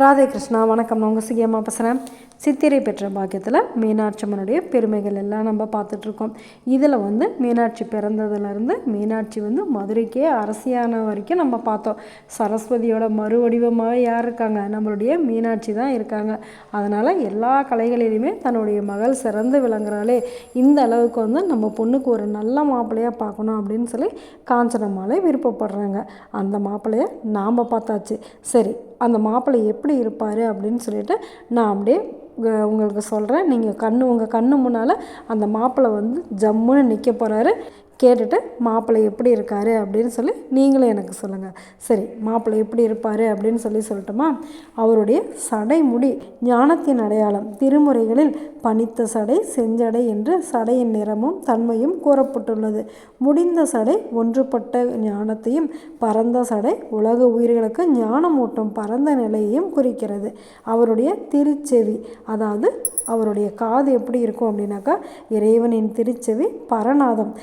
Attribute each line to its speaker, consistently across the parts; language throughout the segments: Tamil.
Speaker 1: ராதே கிருஷ்ணா வணக்கம். நான் உங்கள் சிகியம்மா பேசுகிறேன் சித்திரை பெற்ற பாக்கியத்தில் மீனாட்சி அம்மனுடைய பெருமைகள் எல்லாம் நம்ம பார்த்துட்ருக்கோம். இதில் வந்து மீனாட்சி பிறந்ததுலேருந்து மீனாட்சி வந்து மதுரைக்கே அரசியான வரைக்கும் நம்ம பார்த்தோம். சரஸ்வதியோட மறுவடிவமாக யார் இருக்காங்க? நம்மளுடைய மீனாட்சி தான் இருக்காங்க. அதனால் எல்லா கலைகளிலுமே தன்னுடைய மகள் சிறந்து விளங்குறாளே. இந்த அளவுக்கு வந்து நம்ம பொண்ணுக்கு ஒரு நல்ல மாப்பிள்ளையாக பார்க்கணும் அப்படின்னு சொல்லி காஞ்சனமாலே விருப்பப்படுறாங்க. அந்த மாப்பிள்ளையை நாம் பார்த்தாச்சு. சரி அந்த மாப்பிள்ளை எப்படி இருப்பார் அப்படின்னு சொல்லிட்டு நான் அப்படியே உங்களுக்கு சொல்கிறேன் நீங்கள் கண் உங்கள் கண்ணு முன்னால் அந்த மாப்பிள்ளை வந்து ஜம்முன்னு நிற்க போகிறாரு கேட்டுட்டு மாப்பிள்ளை எப்படி இருக்காரு அப்படின்னு சொல்லி நீங்களும் எனக்கு சொல்லுங்கள் சரி மாப்பிள்ளை எப்படி இருப்பார் அப்படின்னு சொல்லி சொல்லட்டுமா? அவருடைய சடைமுடி ஞானத்தின் அடையாளம் திருமுறைகளில் பனித்த சடை செஞ்சடை என்று சடையின் நிறமும் தன்மையும் கூறப்பட்டுள்ளது. முடிந்த சடை ஒன்றுபட்ட ஞானத்தையும் பரந்த சடை உலக உயிர்களுக்கு ஞானமூட்டும் பரந்த நிலையையும் குறிக்கிறது. அவருடைய திருச்செவி அதாவது அவருடைய காது எப்படி இருக்கும் அப்படின்னாக்கா இறைவனின் திருச்செவி பரநாதம்.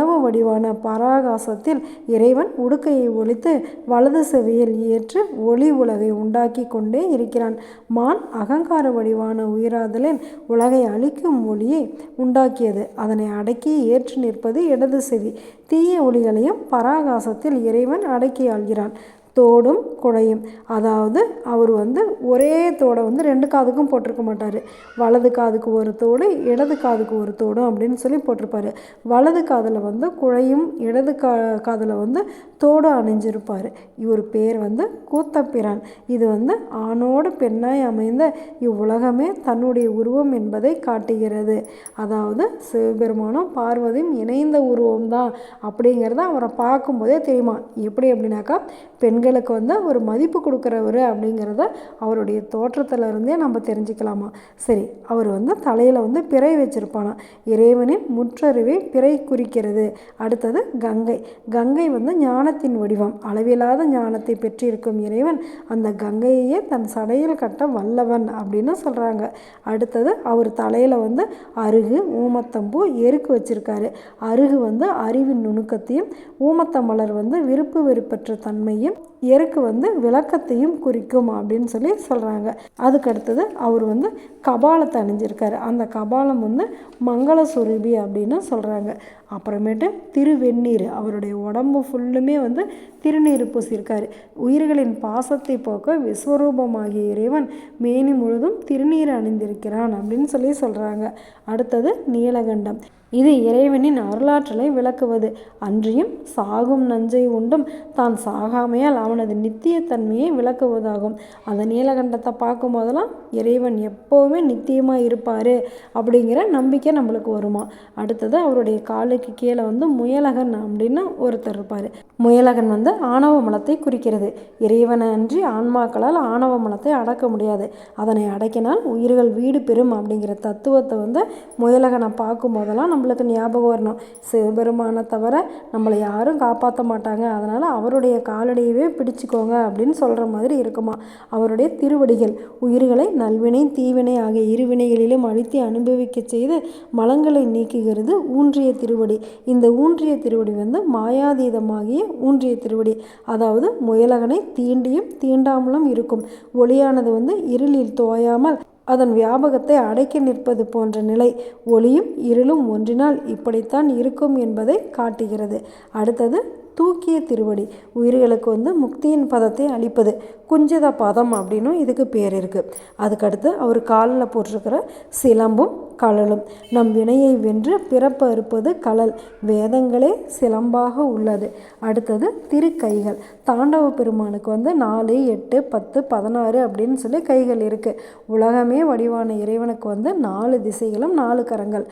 Speaker 1: பிரணவ வடிவான பராகாசத்தில் இறைவன் உடுக்கையை ஒழித்து வலது செவியில் ஏற்று ஒளி உலகை உண்டாக்கி கொண்டே இருக்கிறான். மான் அகங்கார வடிவான உயிராதலின் உலகை அழிக்கும் ஒளியை உண்டாக்கியது. அதனை அடக்கி ஏற்று நிற்பது இடது செவி. தீய ஒளிகளையும் பராகாசத்தில் இறைவன் அடக்கி ஆள்கிறான். தோடும் குழையும் அதாவது அவர் வந்து ஒரே தோடை வந்து ரெண்டு காதுக்கும் போட்டிருக்க மாட்டார். வலது காதுக்கு ஒரு தோடு இடது காதுக்கு ஒரு தோடும் அப்படின்னு சொல்லி போட்டிருப்பார். வலது காதில் வந்து குழையும் இடது கா காதில் வந்து தோடு அணிஞ்சிருப்பார். இவர் பேர் வந்து கூத்தப்பிரான். இது வந்து ஆணோடு பெண்ணாய் அமைந்த இவ்வுலகமே தன்னுடைய உருவம் என்பதை காட்டுகிறது. அதாவது சிவபெருமானும் பார்வதியும் இணைந்த உருவம் தான் அப்படிங்கிறத அவரை பார்க்கும்போதே தெரியுமா? எப்படி அப்படின்னாக்கா பெண்கள் பெண்களுக்கு வந்து ஒரு மதிப்பு கொடுக்குறவர் அப்படிங்கிறத அவருடைய தோற்றத்திலிருந்தே நம்ம தெரிஞ்சுக்கலாமா? சரி அவர் வந்து தலையில் வந்து பிறை வச்சுருப்பானா? இறைவனின் முற்றறிவை பிறை குறிக்கிறது. அடுத்தது கங்கை. கங்கை வந்து ஞானத்தின் வடிவம். அளவில்லாத ஞானத்தை பெற்றிருக்கும் இறைவன் அந்த கங்கையையே தன் சடையில் கட்ட வல்லவன் அப்படின்னு சொல்கிறாங்க அடுத்தது அவர் தலையில் வந்து அருகு ஊமத்தம்பூ எருக்கு வச்சுருக்காரு. அருகு வந்து அறிவின் நுணுக்கத்தையும் ஊமத்த மலர் வந்து விருப்பு வெறுப்பற்ற தன்மையும் எருக்கு வந்து விளக்கத்தையும் குறிக்கும் அப்படின்னு சொல்லி சொல்கிறாங்க அதுக்கு அடுத்தது அவர் வந்து கபாலத்தை அணிஞ்சிருக்காரு. அந்த கபாலம் வந்து மங்கள சுரூபி அப்படின்னு சொல்கிறாங்க அப்புறமேட்டு திருவெந்நீர். அவருடைய உடம்பு ஃபுல்லுமே வந்து திருநீர் பூசியிருக்காரு. உயிர்களின் பாசத்தை போக்க விஸ்வரூபமாகிய இறைவன் மேனி முழுதும் திருநீர் அணிந்திருக்கிறான் அப்படின்னு சொல்லி சொல்கிறாங்க அடுத்தது நீலகண்டம். இது இறைவனின் அருளாற்றலை விளக்குவது. அன்றியும் சாகும் நஞ்சை உண்டும் தான் சாகாமையால் அவனது நித்தியத்தன்மையை விளக்குவதாகும். அந்த நீலகண்டத்தை பார்க்கும் போதெல்லாம் இறைவன் எப்போவுமே நித்தியமாக இருப்பார் அப்படிங்கிற நம்பிக்கை நம்மளுக்கு வருமா? அடுத்தது அவருடைய காலுக்கு கீழே வந்து முயலகன் அப்படின்னு ஒருத்தர் இருப்பார். முயலகன் வந்து ஆணவ மலத்தை குறிக்கிறது. இறைவனை அன்றி ஆன்மாக்களால் ஆணவ மலத்தை அடக்க முடியாது. அதனை அடக்கினால் உயிர்கள் வீடு பெறும் அப்படிங்கிற தத்துவத்தை வந்து முயலகனை பார்க்கும் போதெல்லாம் நம்மளுக்கு ஞாபகம் வரணும். சிவபெருமானை தவிர நம்மளை யாரும் காப்பாற்ற மாட்டாங்க. அதனால் அவருடைய காலடியவே பிடிச்சிக்கோங்க அப்படின்னு சொல்கிற மாதிரி இருக்குமா? அவருடைய திருவடிகள் உயிர்களை நல்வினை தீவினை ஆகிய இருவினைகளிலும் அழுத்தி அனுபவிக்க செய்து மலங்களை நீக்குகிறது ஊன்றிய திருவடி. இந்த ஊன்றிய திருவடி வந்து மாயாதீதமாகிய ஊன்றிய திருவடி. அதாவது முயலகனை தீண்டியும் தீண்டாமலும் இருக்கும். ஒளியானது வந்து இருளில் தோயாமல் அதன் வியாபகத்தை அடைக்க நிற்பது போன்ற நிலை. ஒளியும் இருளும் ஒன்றினால் இப்படித்தான் இருக்கும் என்பதை காட்டுகிறது. அடுத்தது தூக்கிய திருவடி. உயிர்களுக்கு வந்து முக்தியின் பதத்தை அளிப்பது. குஞ்சித பதம் அப்படின்னும் இதுக்கு பேர் இருக்குது அதுக்கடுத்து அவர் காலில் போட்டிருக்கிற சிலம்பும் கழலும் நம் வினையை வென்று பிறப்பு அறுப்பது கழல் வேதங்களே சிலம்பாக உள்ளது. அடுத்தது திருக்கைகள். தாண்டவ பெருமானுக்கு வந்து நாலு எட்டு பத்து பதினாறு அப்படின்னு சொல்லி கைகள் இருக்குது உலகமே வடிவான இறைவனுக்கு வந்து நாலு திசைகளும் நாலு கரங்கள்.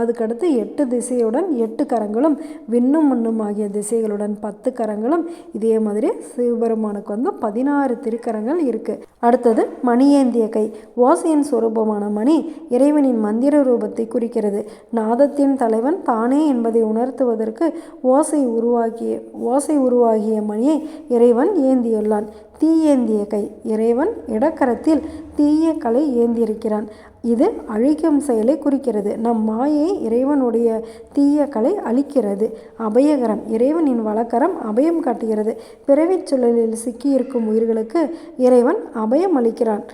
Speaker 1: அதுக்கடுத்து எட்டு திசையுடன் எட்டு கரங்களும் விண்ணும் மண்ணும் ஆகிய திசைகளுடன் பத்து கரங்களும் இதே மாதிரி சிவபெருமானுக்கு வந்து பதினாறு திருக்கரங்கள் இருக்குது அடுத்தது மணியேந்திய கை. ஓசையின் சுரூபமான மணி இறைவனின் மந்திர மந்திர ரூபத்தை குறிக்கிறது. நாதத்தின் தலைவன் தானே என்பதை உணர்த்துவதற்கு ஓசை உருவாக்கிய ஓசை உருவாகிய மணியை இறைவன் ஏந்தியுள்ளான். தீயேந்திய கை இறைவன் இடக்கரத்தில் தீய கலை ஏந்தியிருக்கிறான். இது அழிக்கும் செயலை குறிக்கிறது. நம் மாயை இறைவனுடைய தீய கலை அழிக்கிறது. அபயகரம் இறைவனின் வழக்கரம் அபயம் காட்டுகிறது. பிறவிச் சுழலில் சிக்கியிருக்கும் உயிர்களுக்கு இறைவன் அபயம் அளிக்கிறான்.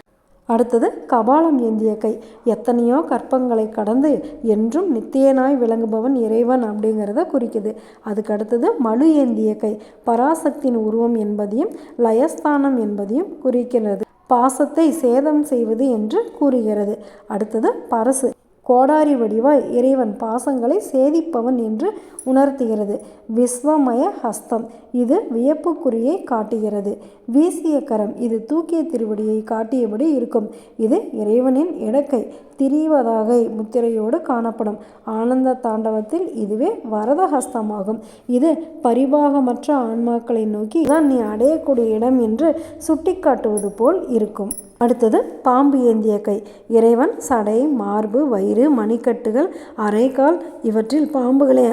Speaker 1: அடுத்தது கபாலம் ஏந்திய கை. எத்தனையோ கற்பங்களை கடந்து என்றும் நித்தியனாய் விளங்குபவன் இறைவன் அப்படிங்கிறத குறிக்குது. அதுக்கு அடுத்தது மழு ஏந்திய கை. பராசக்தியின் உருவம் என்பதையும் லயஸ்தானம் என்பதையும் குறிக்கிறது. பாசத்தை சேதம் செய்வது என்று கூறுகிறது. அடுத்தது பரசு. கோடாரி வடிவாய் இறைவன் பாசங்களை சேதிப்பவன் என்று உணர்த்துகிறது. விஸ்வமய ஹஸ்தம். இது வியப்புக்குறியை காட்டுகிறது. வீசிய கரம். இது தூக்கிய திருவடியை காட்டியபடி இருக்கும். இது இறைவனின் இடக்கை. திரிவதாகை முத்திரையோடு காணப்படும். ஆனந்த தாண்டவத்தில் இதுவே வரத ஹஸ்தமாகும். இது பரிபாகமற்ற ஆன்மாக்களை நோக்கி தான் நீ அடையக்கூடிய இடம் என்று சுட்டிக்காட்டுவது போல் இருக்கும். அடுத்தது பாம்பு ஏந்திய கை. இறைவன் சடை மார்பு வயிறு மணிக்கட்டுகள் அரைக்கால் இவற்றில் பாம்புகளை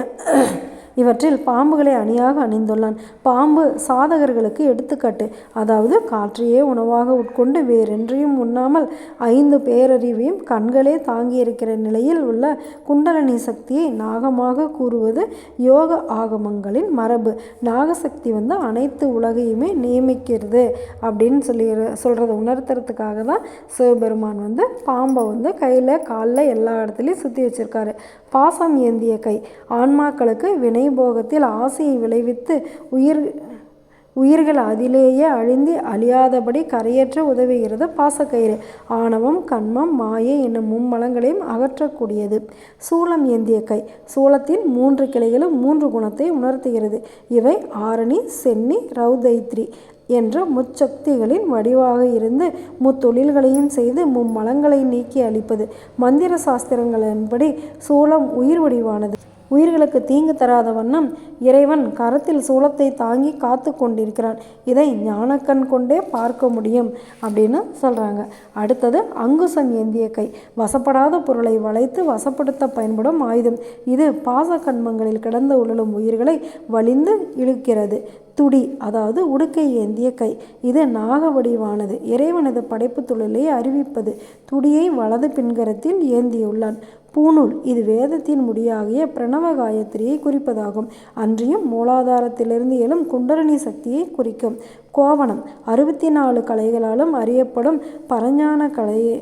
Speaker 1: இவற்றில் பாம்புகளை அணியாக அணிந்துள்ளான். பாம்பு சாதகர்களுக்கு எடுத்துக்காட்டு. அதாவது காற்றையே உணவாக உட்கொண்டு வேறென்றையும் உண்ணாமல் ஐந்து பேரறிவையும் கண்களே தாங்கியிருக்கிற நிலையில் உள்ள குண்டலனி சக்தியை நாகமாக கூறுவது யோக ஆகமங்களின் மரபு. நாகசக்தி வந்து அனைத்து உலகையுமே நியமிக்கிறது அப்படின்னு சொல்லி சொல்கிறத உணர்த்துறதுக்காக தான் சிவபெருமான் வந்து பாம்பை வந்து கையில் காலில் எல்லா இடத்துலையும் சுற்றி வச்சுருக்காரு. பாசம் ஏந்திய கை. ஆன்மாக்களுக்கு வினைபோகத்தில் ஆசையை விளைவித்து உயிர் உயிர்கள் அதிலேயே அழிந்து அழியாதபடி கரையேற்ற உதவுகிறது பாசக்கயிறு. ஆணவம் கண்மம் மாயை என்னும் மும்மலங்களையும் அகற்றக்கூடியது. சூளம் ஏந்திய கை. சூளத்தின் மூன்று கிளைகளும் மூன்று குணத்தை உணர்த்துகிறது. இவை ஆரணி சென்னி ரௌதைத்ரி. என்ற முச்சக்திகளின் வடிவாக இருந்து முத்தொழில்களையும் செய்து மும்மலங்களை நீக்கி அளிப்பது. மந்திர சாஸ்திரங்களின்படி சூளம் உயிர் வடிவானது. உயிர்களுக்கு தீங்கு தராத வண்ணம் இறைவன் கரத்தில் சூலத்தை தாங்கி காத்து கொண்டிருக்கிறான். இதை ஞானக்கண் கொண்டே பார்க்க முடியும் அப்படின்னு சொல்கிறாங்க அடுத்தது அங்குசம் ஏந்திய கை. வசப்படாத பொருளை வளைத்து வசப்படுத்த பயன்படும் ஆயுதம். இது பாச கண்மங்களில் கிடந்து உழலும் உயிர்களை வலிந்து இழுக்கிறது. துடி அதாவது உடுக்கை ஏந்திய கை. இது நாக வடிவானது. இறைவனது படைப்பு தொழிலை அறிவிப்பது. துடியை வலது பின்கரத்தில் ஏந்தியுள்ளான். பூநூல் இது வேதத்தின் முடியாகிய பிரணவ காயத்ரியை குறிப்பதாகும். அன்றியும் மூலாதாரத்திலிருந்து எழும் குண்டரணி சக்தியை குறிக்கும். கோவணம் அறுபத்தி நாலு கலைகளாலும் அறியப்படும் பரஞான கலையை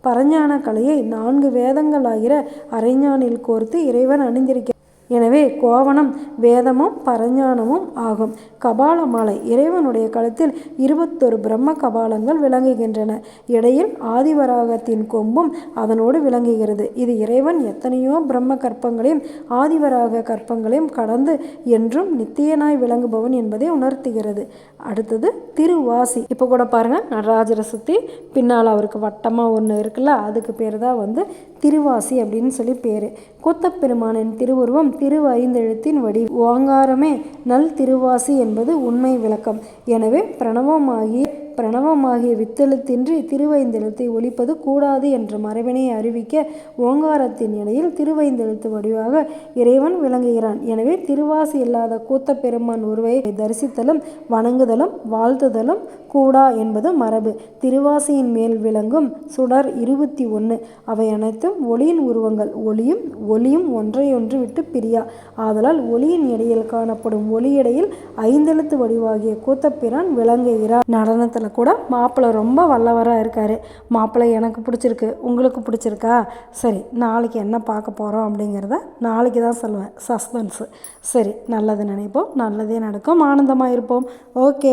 Speaker 1: பரஞான கலையை நான்கு வேதங்களாகிற அரைஞானில் கோர்த்து இறைவன் அணிந்திருக்கிறார். எனவே கோவணம் வேதமும் பரஞானமும் ஆகும். கபால மாலை. இறைவனுடைய கழுத்தில் இருபத்தொரு பிரம்ம கபாலங்கள் விளங்குகின்றன. இடையில் ஆதிவராகத்தின் கொம்பும் அதனோடு விளங்குகிறது. இது இறைவன் எத்தனையோ பிரம்ம கற்பங்களையும் ஆதிவராக கற்பங்களையும் கடந்து என்றும் நித்தியனாய் விளங்குபவன் என்பதை உணர்த்துகிறது. அடுத்தது திருவாசி. இப்போ கூட பாருங்கள் நடராஜரை சுற்றி பின்னால் அவருக்கு வட்டமாக ஒன்று இருக்குல்ல அதுக்கு பேர் தான் வந்து திருவாசி அப்படின்னு சொல்லி பேர். கூத்தப்பெருமானின் திருவுருவம் திரு ஐந்தெழுத்தின் வடி ஓங்காரமே நல் திருவாசி என்பது உண்மை விளக்கம். எனவே பிரணவமாகிய பிரணவமாகிய வித்தெழுத்தின்றி திருவைந்தெழுத்தை ஒழிப்பது கூடாது என்ற மரபினை அறிவிக்க ஓங்காரத்தின் இடையில் திருவைந்தெழுத்து வடிவாக இறைவன் விளங்குகிறான். எனவே திருவாசி இல்லாத கூத்த பெருமான் உருவை தரிசித்தலும் வணங்குதலும் வாழ்த்துதலும் கூடா என்பது மரபு. திருவாசியின் மேல் விளங்கும் சுடர் இருபத்தி ஒன்று அவை அனைத்தும் ஒளியின் உருவங்கள். ஒளியும் ஒளியும் ஒன்றையொன்று விட்டு பிரியா. ஆதலால் ஒளியின் இடையில் காணப்படும் ஒளியிடையில் ஐந்தெழுத்து வடிவாகிய கூத்தப்பிரான் விளங்குகிறார். நடனத்தில் கூட மாப்பிள்ளை ரொம்ப வல்லவராக இருக்கார். மாப்பிள்ளை எனக்கு பிடிச்சிருக்கு உங்களுக்கு பிடிச்சிருக்கா? சரி நாளைக்கு என்ன பார்க்க போகிறோம் அப்படிங்கிறத நாளைக்கு தான் சொல்லுவேன். சஸ்பென்ஸு. சரி நல்லது நினைப்போம். நல்லதே நடக்கும். ஆனந்தமாக இருப்போம். ஓகே.